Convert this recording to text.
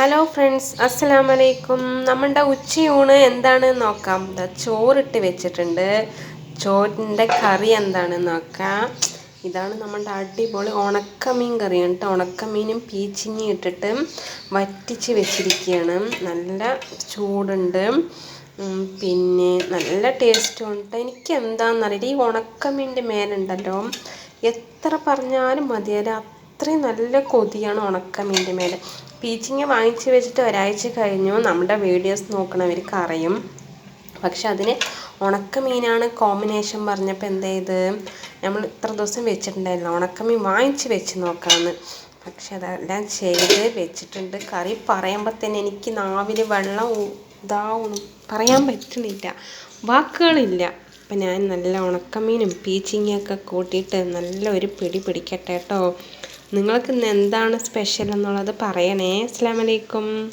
Hello friends അസ്സലാം വലൈക്കും നമ്മളുടെ ഉച്ചയൂണ് എന്താണെന്ന് നോക്കാം. ചോറിട്ട് വെച്ചിട്ടുണ്ട്. ചോറിന്റെ കറി എന്താണെന്ന് നോക്കാം. ഇതാണ് നമ്മളുടെ അടിപൊളി ഉണക്കമീൻ കറിയാണ് കേട്ടോ. ഉണക്കമീനും പീച്ചിങ്ങി ഇട്ടിട്ട് വറ്റിച്ച് വെച്ചിരിക്കുകയാണ്. നല്ല ചൂടുണ്ട്. പിന്നെ നല്ല ടേസ്റ്റും ഉണ്ട്. എനിക്ക് എന്താണെന്നറിയില്ല ഈ ഉണക്കമീന്റെ മേലുണ്ടല്ലോ. എത്ര പറഞ്ഞാലും മതിയല്ല. അത്രയും നല്ല കൊതിയാണ് ഉണക്കമീന്റെ മേലെ. പീച്ചിങ്ങ വാങ്ങിച്ച് വെച്ചിട്ട് ഒരാഴ്ച കഴിഞ്ഞു. നമ്മുടെ വീഡിയോസ് നോക്കണവർക്ക് അറിയും. പക്ഷെ അതിന് ഉണക്കമീനാണ് കോമ്പിനേഷൻ പറഞ്ഞപ്പോൾ എന്ത് ചെയ്ത് നമ്മൾ ഇത്ര ദിവസം വെച്ചിട്ടുണ്ടായില്ല ഉണക്കമീൻ വാങ്ങിച്ച് വെച്ച് നോക്കാമെന്ന് പക്ഷെ അതെല്ലാം ചെയ്ത് വെച്ചിട്ടുണ്ട്. കറി പറയുമ്പോൾ തന്നെ എനിക്ക് നാവിൽ വെള്ളം ഇതാവണം. പറയാൻ പറ്റുന്നില്ല. വാക്കുകളില്ല. അപ്പം ഞാൻ നല്ല ഉണക്കമീനും പീച്ചിങ്ങയൊക്കെ കൂട്ടിയിട്ട് നല്ല ഒരു പിടി പിടിക്കട്ടെ കേട്ടോ. നിങ്ങൾക്ക് ഇന്ന് എന്താണ് സ്പെഷ്യൽ എന്നുള്ളത് പറയണേ. അസ്സാം വലൈക്കും